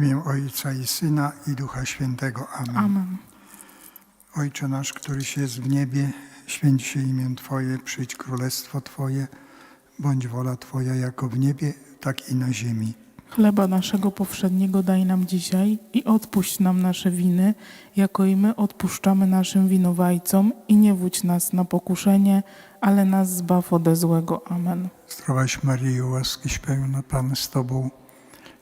imię Ojca i Syna i Ducha Świętego. Amen. Amen. Ojcze nasz, któryś jest w niebie, święć się imię Twoje, przyjdź królestwo Twoje, bądź wola Twoja jako w niebie, tak i na ziemi. Chleba naszego powszedniego daj nam dzisiaj i odpuść nam nasze winy, jako i my odpuszczamy naszym winowajcom i nie wódź nas na pokuszenie, ale nas zbaw ode złego. Amen. Zdrowaś Maryjo, łaskiś pełna Pan z Tobą,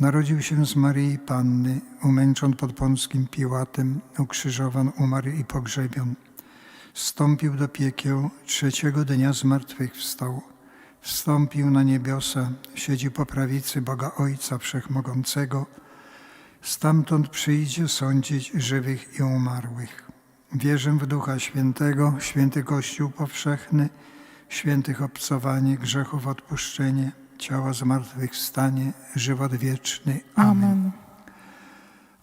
narodził się z Maryi Panny, umęczon pod Pąckim Piłatem, ukrzyżowan, umarł i pogrzebion. Wstąpił do piekieł, trzeciego dnia zmartwychwstał. Wstąpił na niebiosa, siedzi po prawicy Boga Ojca Wszechmogącego, Stamtąd przyjdzie sądzić żywych i umarłych. Wierzę w Ducha Świętego, święty Kościół powszechny, świętych obcowanie, grzechów odpuszczenie, ciała zmartwychwstanie, żywot wieczny. Amen. Amen.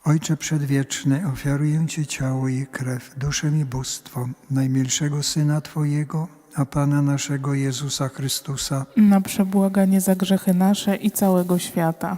Ojcze Przedwieczny, ofiaruję Ci ciało i krew, duszę i bóstwo najmilszego Syna Twojego, a Pana naszego Jezusa Chrystusa, Na przebłaganie za grzechy nasze i całego świata.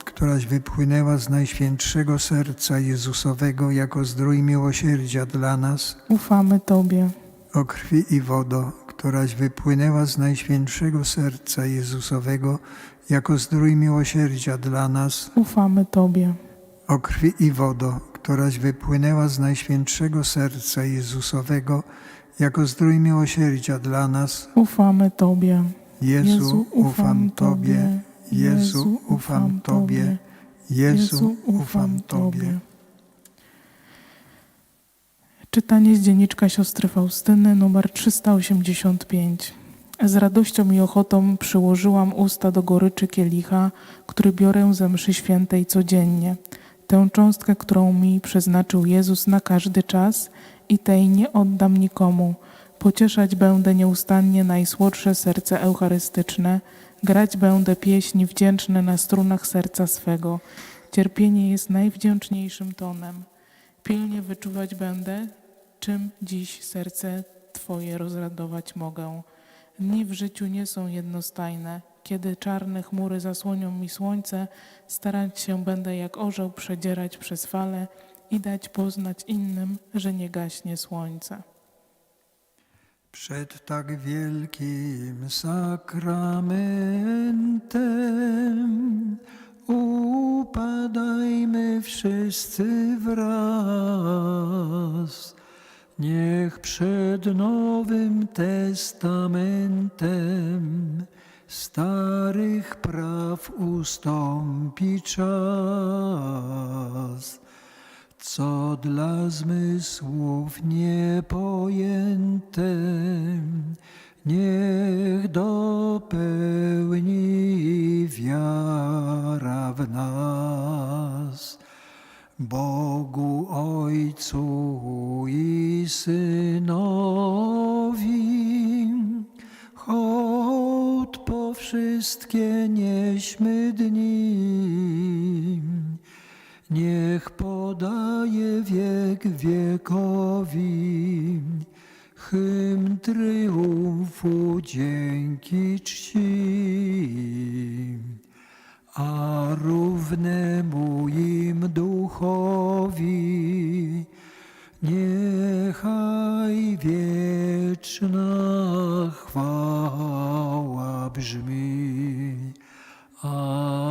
któraś wypłynęła z najświętszego serca Jezusowego jako zdrój miłosierdzia dla nas, Ufamy Tobie. O krwi i wodo, któraś wypłynęła z najświętszego serca Jezusowego jako zdrój miłosierdzia dla nas. Ufamy Tobie. O krwi i wodo, któraś wypłynęła z najświętszego serca Jezusowego jako zdrój miłosierdzia dla nas. Ufamy Tobie. Jezu, ufam Tobie. Jezu, ufam Tobie. Jezu, ufam Tobie. Czytanie z dzienniczka siostry Faustyny, numer 385. Z radością i ochotą przyłożyłam usta do goryczy kielicha, który biorę ze mszy świętej codziennie. Tę cząstkę, którą mi przeznaczył Jezus na każdy czas i tej nie oddam nikomu. Pocieszać będę nieustannie najsłodsze serce eucharystyczne, grać będę pieśni wdzięczne na strunach serca swego. Cierpienie jest najwdzięczniejszym tonem. Pilnie wyczuwać będę, czym dziś serce Twoje rozradować mogę. Dni w życiu nie są jednostajne. Kiedy czarne chmury zasłonią mi słońce, starać się będę jak orzeł przedzierać przez fale i dać poznać innym, że nie gaśnie słońce. Przed tak wielkim sakramentem upadajmy wszyscy wraz. Niech przed Nowym Testamentem starych praw ustąpi czas co dla zmysłów niepojęte, niech dopełni wiara w nas. Bogu Ojcu i Synowi, hołd po wszystkie nieśmy dni. Niech podaje wiek wiekowi hymn triumfu dzięki czci, a równemu im duchowi niechaj wieczna chwała brzmi. Amen.